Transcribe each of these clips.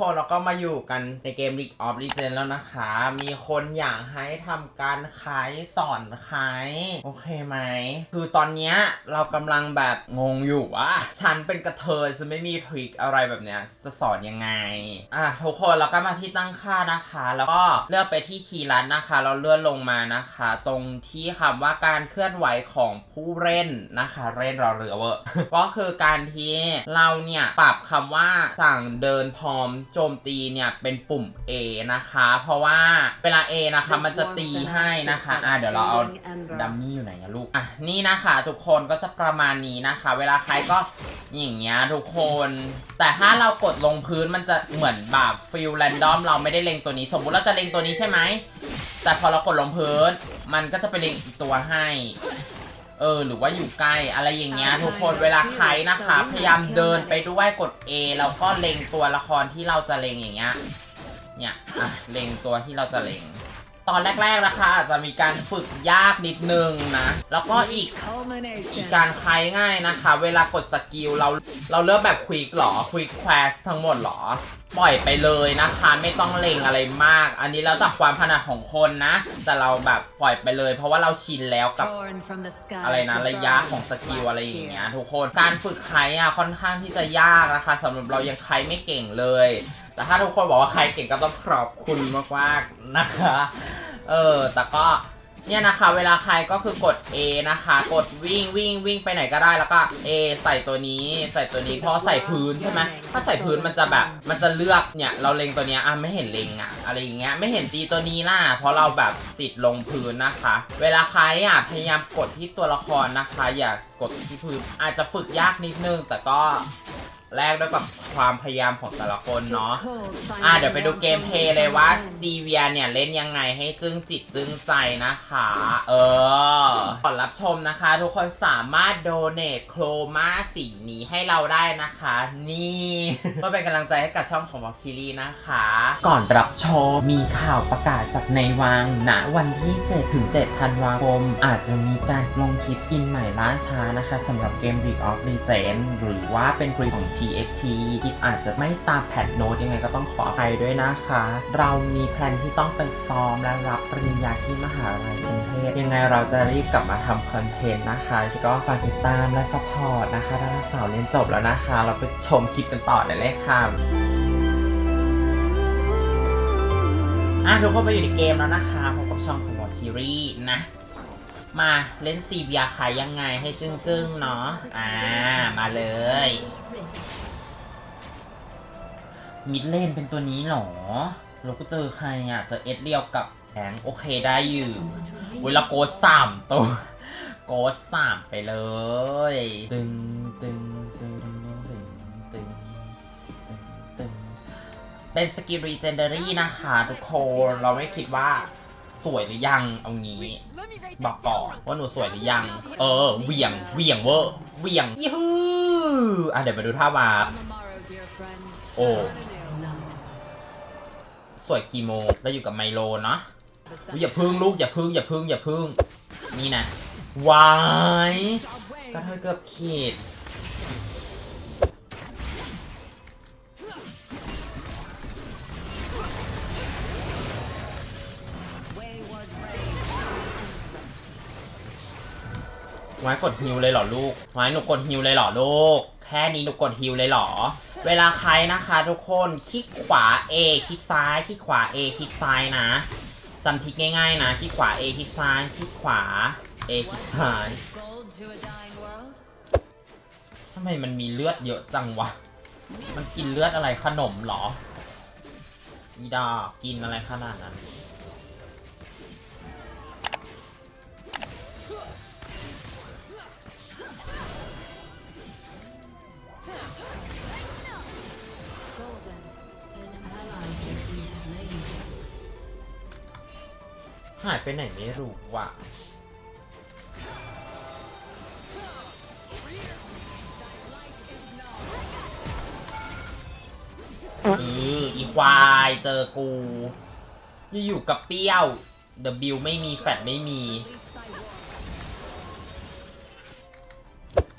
ค่ะทุกคนเราก็มาอยู่กันในเกม League of Legends แล้วนะคะ มีคนอยากให้ทำการขายสอนขายโอเคไหม คือตอนเนี้ยเรากำลังแบบงงอยู่ว่าฉันเป็นกระเทยจะไม่มีทริคอะไรแบบเนี้ยจะสอนยังไง อะทุกคนเราก็มาที่ตั้งค่านะคะ แล้วก็เลือกไปที่คีย์ลัดนะคะ เราเลื่อนลงมานะคะ ตรงที่คำว่าการเคลื่อนไหวของผู้เล่นนะคะเล่นรอเรือเวอร์ก็คือการที่เราเนี่ยปรับคำว่าสั่งเดินพร้อมโจมตีเนี่ยเป็นปุ่ม A นะคะ เพราะว่าเวลา A นะคะมันจะตีให้นะคะ อะเดี๋ยวเราเอาดัมมี่อยู่ไหนอะลูก อะนี่นะคะทุกคนก็จะประมาณนี้นะคะ เวลาใครก็อย่างเงี้ยทุกคน แต่ถ้าเรากดลงพื้นมันจะเหมือนแบบฟิลแรนดอมเราไม่ได้เล็งตัวนี้ สมมุติเราจะเล็งตัวนี้ใช่ไหมแต่พอเรากดลงพื้น มันก็จะไปเล็งอีกตัวให้ เออ หรือว่าอยู่ใกล้อะไรอย่างเงี้ยทุกคนเวลาใครนะคะ พยายามเดินไปด้วยกด A แล้วก็เล็งตัวละครที่เราจะเล็งอย่างเงี้ย เนี่ยอะเล็งตัวที่เราจะเล็ง ตอนแรกๆนะคะอาจจะมีการฝึกยากนิดนึงนะ แล้วก็อีกอีกการคลายง่ายนะคะ เวลากดสกิลเราเราเลือกแบบควิกหรอควิกแควสทั้งหมดหรอ ปล่อยไปเลยนะคะ ไม่ต้องเล็งอะไรมาก อันนี้แล้วแต่ความถนัดของคนนะ แต่เราแบบปล่อยไปเลย เพราะว่าเราชินแล้วกับอะไรนะระยะของสกิลอะไรอย่างเงี้ยทุกคนการฝึกไคอะค่อนข้างที่จะยากนะคะสำหรับเรายังไคไม่เก่งเลย แต่ถ้าทุกคนบอกว่าใครเก่งก็ต้องขอบคุณมากๆนะคะ เออแต่ก็ เนี่ยนะคะ เวลาใครก็คือกด A นะคะ กดวิ่งวิ่งวิ่งไปไหนก็ได้แล้วก็ A ใส่ตัวนี้ ใส่ตัวนี้เพราะใส่พื้นใช่ไหมถ้าใส่พื้นมันจะแบบมันจะเลือกเนี่ยเราเล็งตัวเนี้ยอะไม่เห็นเล็งอะอะไรอย่างเงี้ยไม่เห็นตีตัวนี้ล่ะเพราะเราแบบติดลงพื้นนะคะ เวลาใครอะพยายามกดที่ตัวละครนะคะ อย่ากดที่พื้นอาจจะฝึกยากนิดนึงแต่ก็ แลกด้วยกับความพยายามของแต่ละคนเนาะ อะเดี๋ยวไปดูเกมเพลย์เลยว่าซีเวียเนี่ยเล่นยังไงให้จึ้งจิตจึ้งใจนะคะ เออก่อนรับชมนะคะ ทุกคนสามารถโดเน a โครมาสีนี้ให้เราได้นะคะ นี่เพื่อเป็นกำลังใจให้กับช่องของวอลคิรีนะคะ ก่อนรับชมมีข่าวประกาศจากในวังณวันที่7ถึง7ธันวาคม อาจจะมีการลงคลิปสกินใหม่ล่าช้านะคะสำหรับเกม League of Legends หรือว่าเป็นกรีของ TFT คลิปอาจจะไม่ตามแพทโน้ตยังไงก็ต้องขออภัยด้วยนะคะ เรามีแพลนที่ต้องไปซ้อมและรับปริญญาที่มหาลัยกรุงเทพยังไงเราจะรีบกลับมาทำคอนเทนต์นะคะก็ฝากติดตามและสปอร์ตนะคะถ้าสาวเรียนจบแล้วนะคะ เราไปชมคลิปกันต่อได้เลยค่ะอะทุกคนมาอยู่ในเกมแล้วนะคะพบกับช่องของวอทีรีนะมาเล่นซีเบียขายยังไงให้จึ้งๆเนาะอ่ามาเลย มิดเลนเป็นตัวนี้เหรอ เราก็เจอใครอะ เจอเอสเรียวกับแองโอเคได้อยู่เวลาโกดสามตัว โกดสามไปเลยตึงตึงตึงตึงตึงตึงตึงเป็นสกิลรีเจนเดอรี่นะคะทุกคน เราไม่คิดว่าสวยหรือยังเอางี้ บอกก่อนว่าหนูสวยหรือยัง เออเหวี่ยงเหวี่ยงเวอร์เหวี่ยงยูฮูอะเดี๋ยวมาดูท่าวาร์ปโอ้ สวยกี่โมงเราอยู่กับไมโลเนาะอย่าพึ่งลูกอย่าพึ่งอย่าพึ่งอย่าพึ่ง นี่นะวายกระเทยเกือบขีดไว้กดฮิวเลยเหรอลูกไว้หนูกดฮิวเลยเหรอลูก แค่นี้หนูกดฮิวเลยเหรอ เวลาใครนะคะทุกคนคลิกขวา A คลิกซ้ายคลิกขวา A คลิกซ้ายนะจำทิกง่ายๆนะคลิกขวา A คลิกซ้ายคลิกขวา A คลิกซ้ายทำไมมันมีเลือดเยอะจังวะ มันกินเลือดอะไรขนมหรออีดอกกินอะไรขนาดนั้น หายไปไหนไม่รู้ว่ะเอออีควายเจอกู อยู่ๆกับเปี้ยว W ไม่มีแฟดไม่มี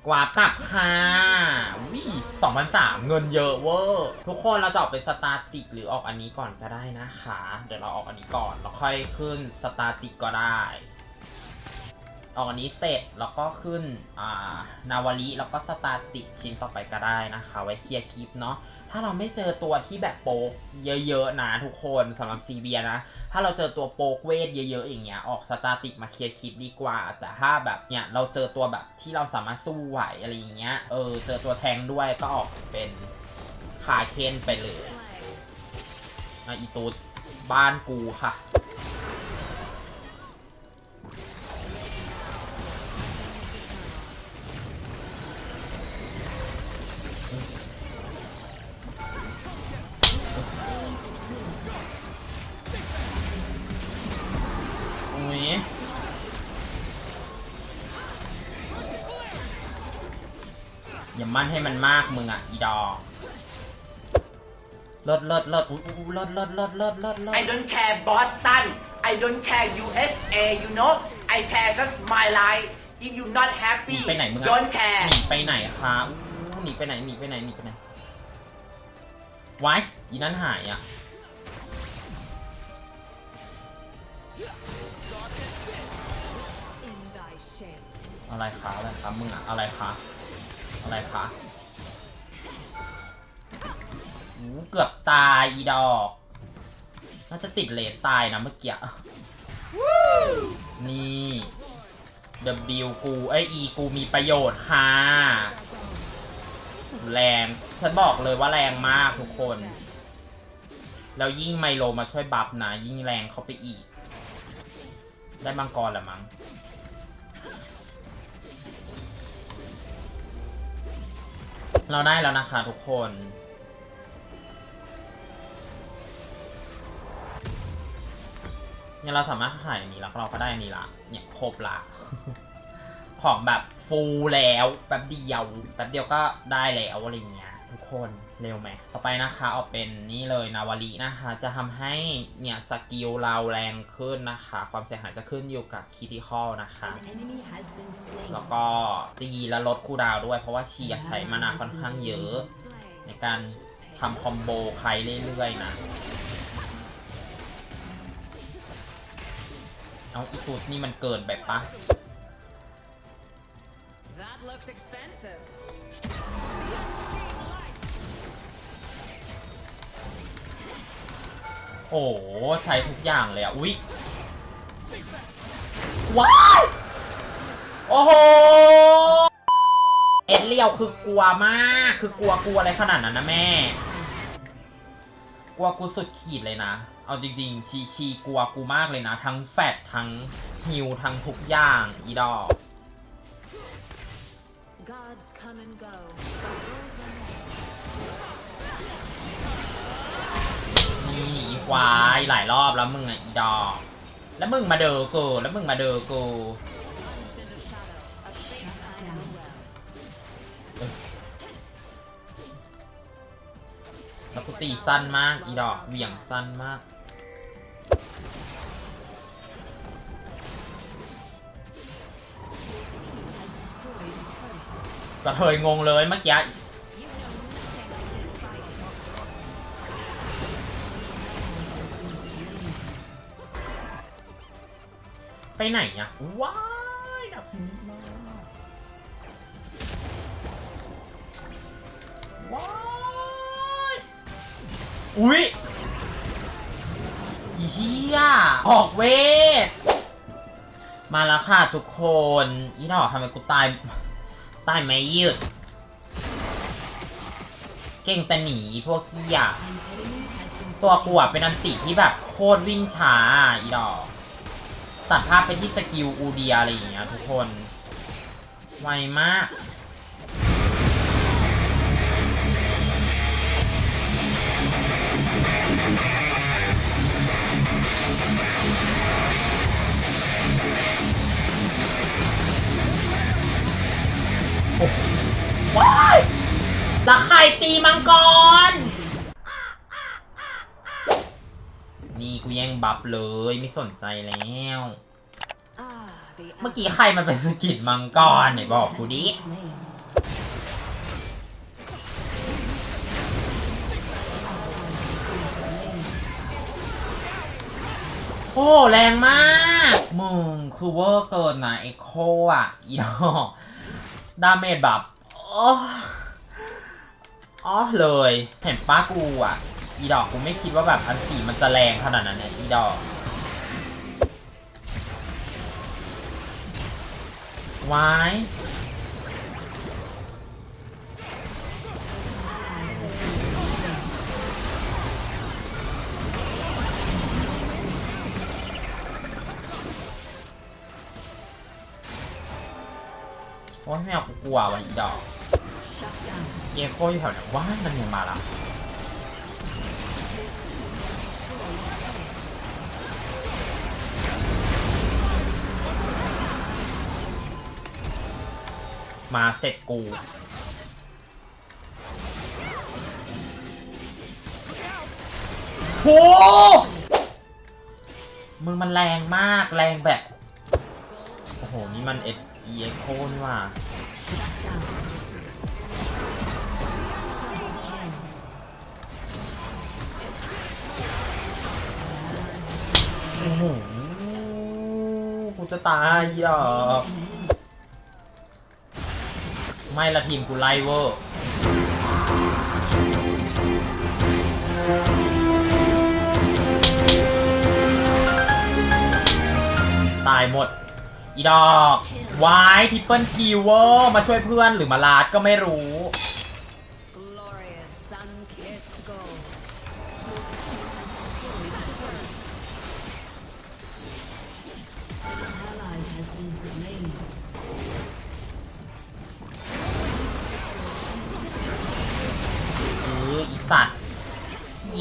กวาดกลับค่ะวิสองพันสามเงินเยอะเวอร์ ทุกคนเราจะออกเป็นสตาร์ติกหรือออกอันนี้ก่อนก็ได้นะคะ เดี๋ยวเราออกอันนี้ก่อนแล้วค่อยขึ้นสตาร์ติกก็ได้ ออกอันนี้เสร็จแล้วก็ขึ้นอ่านาวาริแล้วก็สตาร์ติกชิ้นต่อไปก็ได้นะคะ ไว้เคลียร์คลิปเนาะ ถ้าเราไม่เจอตัวที่แบบโป๊กเยอะๆนะทุกคนสำหรับซีเบียนะ ถ้าเราเจอตัวโป๊กเวทเยอะๆอย่างเงี้ยออกสตาติกมาเคลียร์คิดดีกว่า แต่ถ้าแบบเนี่ยเราเจอตัวแบบที่เราสามารถสู้ไหวอะไรอย่างเงี้ยเออเจอตัวแทงด้วยก็ออกเป็นคาเคนไปเลยอะอีตูดบ้านกูค่ะ มั่นให้มันมากมึงอะอีดอเลิศเลิศเลิศอุ้ยอุ้ยเลิศเลิศเลิศเลิศเลิศเลิศ I don't care Boston I don't care USA you know I care just my life if you not หนี happy ไปไหนมึงอะ don't care หนีไปไหนคะอู้หนีไปไหนหนีไปไหนหนีไปไหนไว้อีนั่นหายอะ in thy shade. อะไรคะอะไรคะมึงอะอะไรคะ อะไรคะอู้เกือบตายอีดอกน่าจะติดเลสตายนะเมื่อกี้นี่ W กูไอย E กูมีประโยชน์ค่ะ แรง ฉันบอกเลยว่าแรงมากทุกคน แล้วยิ่งไมโลมาช่วยบัฟนะ ยิ่งแรงเข้าไปอีก ได้มังกรแหละมั้ง เราได้แล้วนะคะทุกคน เนี่ยเราสามารถขายอันนี้แล้วเราก็ได้อันนี้ละเนี่ยครบละของแบบฟูลแล้วแป๊บเดียวแป๊บเดียวก็ได้แล้วอะไรเงี้ยทุกคน เร็วไหม ต่อไปนะคะเอาเป็นนี่เลยนาวารินะคะ จะทำให้เนี่ยสกิลเราแรงขึ้นนะคะ ความเสียหายจะขึ้นอยู่กับคิติคอลนะคะ An enemy has been slain. แล้วก็ตีและลดคูลดาวน์ด้วย เพราะว่าเชียร์ใช้มานาค่อนข้างเยอะ ในการทำคอมโบใครเรื่อยๆนะเอาอีตุดนี่มันเกินไปปะ โอ้โหใช้ทุกอย่างเลยอะอุ๊ย ว้ายโอ้โห เอ็ดเลียวคือกลัวมาก คือกลัวกลัวอะไรขนาดนั้นนะแม่ กลัวกูสุดขีดเลยนะ เอาจริงๆ ชีชีกลัวกูมากเลยนะ ทั้งแฟดทั้งฮิวทั้งทุกอย่างอีดอก ควายหลายรอบแล้วมึงอะอีดอกแล้วมึงมาเดอกูแล้วมึงมาเดอกูแล้วกูตีสั้นมากอีดอกเหวี่ยงสั้นมากกระเทยงงเลยเมื่อกี้ ไปไหนอะ ว้ายดับฟินิชมาว้ายอุ๊ยอีเหี้ยออกเวท มาแล้วค่ะทุกคน อีดอกทำไมกูตาย ตายไม่ยืด เก่งแต่หนีพวกที่อยาตัวกูอะเป็นอันติที่แบบโคตรวิ่งช้าอะอีดอก ตัดภาพไปที่สกิลอูเดียอะไรอย่างเงี้ยทุกคน ไวมากโอ้โหว้ายแล้วใครตีมังกร ย่งบัฟเลยไม่สนใจแล้ว เมื่อกี้ใครมันเป็นสกิดมังกรไหนบอกกูดิโอ้แรงมาก มึงคือเวอร์เกินนะเอ็กโคอะอดอดาเมจแบบอ๋อเลย เห็นป้ากูอะ อีดอกกูไม่คิดว่าแบบอันสีมันจะแรงขนาดนั้นเนี่ยอีดอกวายโอ้ยไม่เอากูกลัวว่ะอีดอกเยโคอยู่แถวไหนว้ายมันยังมาละ มาเสร็จกู โห มึงมันแรงมากแรงแบบ โอ้โห นี่มันเอ็ดเอโคนี่ว่าโอ้โห กูจะตายอะ ไม่ละทีมกูไล่เวอร์ตายหมด อีดอกวายทิปเปิลทีเวอร์มาช่วยเพื่อนหรือมาลาดก็ไม่รู้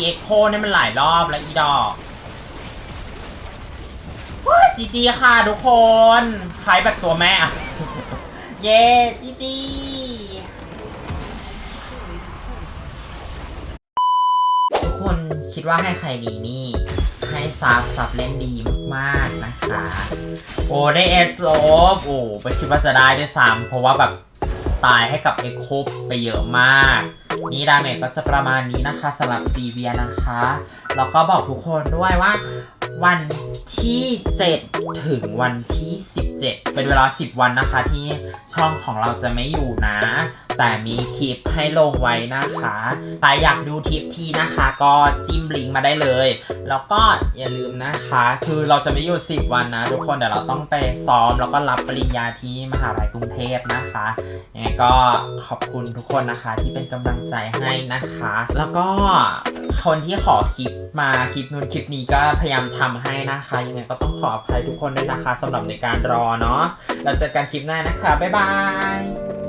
เยโคนี่มันหลายรอบแล้วอีดอกจีจีค่ะทุกคนคล้ายแบบตัวแม่อะเย้จีจีทุกคนคิดว่าให้ใครดีนี่ ให้ซับซับเล่นดีมากๆนะคะ โอ้ได้เอสโลฟโอ้ไม่คิดว่าจะได้ด้วยซ้ำเพราะว่าแบบตายให้กับเอ็กโคไปเยอะมาก นี่ดาเมจก็จะประมาณนี้นะคะสำหรับซีเวียนะคะ แล้วก็บอกทุกคนด้วยว่า วันที่ 7 ถึงวันที่ 17 เป็นเวลา 10 วันนะคะที่ช่องของเราจะไม่อยู่นะ แต่มีคลิปให้ลงไว้นะคะใครอยากดูคลิปทีนะคะ ก็จิ้มลิงก์มาได้เลย แล้วก็อย่าลืมนะคะ คือเราจะไม่อยู่ 10 วันนะ ทุกคนเดี๋ยวเราต้องไปซ้อมแล้วก็รับปริญญาที่มหาลัยกรุงเทพนะคะยังไงก็ขอบคุณทุกคนนะคะที่เป็นกำลังใจให้นะคะ แล้วก็ คนที่ขอคลิปมาคลิปนู้นคลิปนี้ก็พยายามทำให้นะคะยังไงก็ต้องขออภัยทุกคนด้วยนะคะสำหรับในการรอเนาะเราเจอกันคลิปหน้านะคะบ๊ายบาย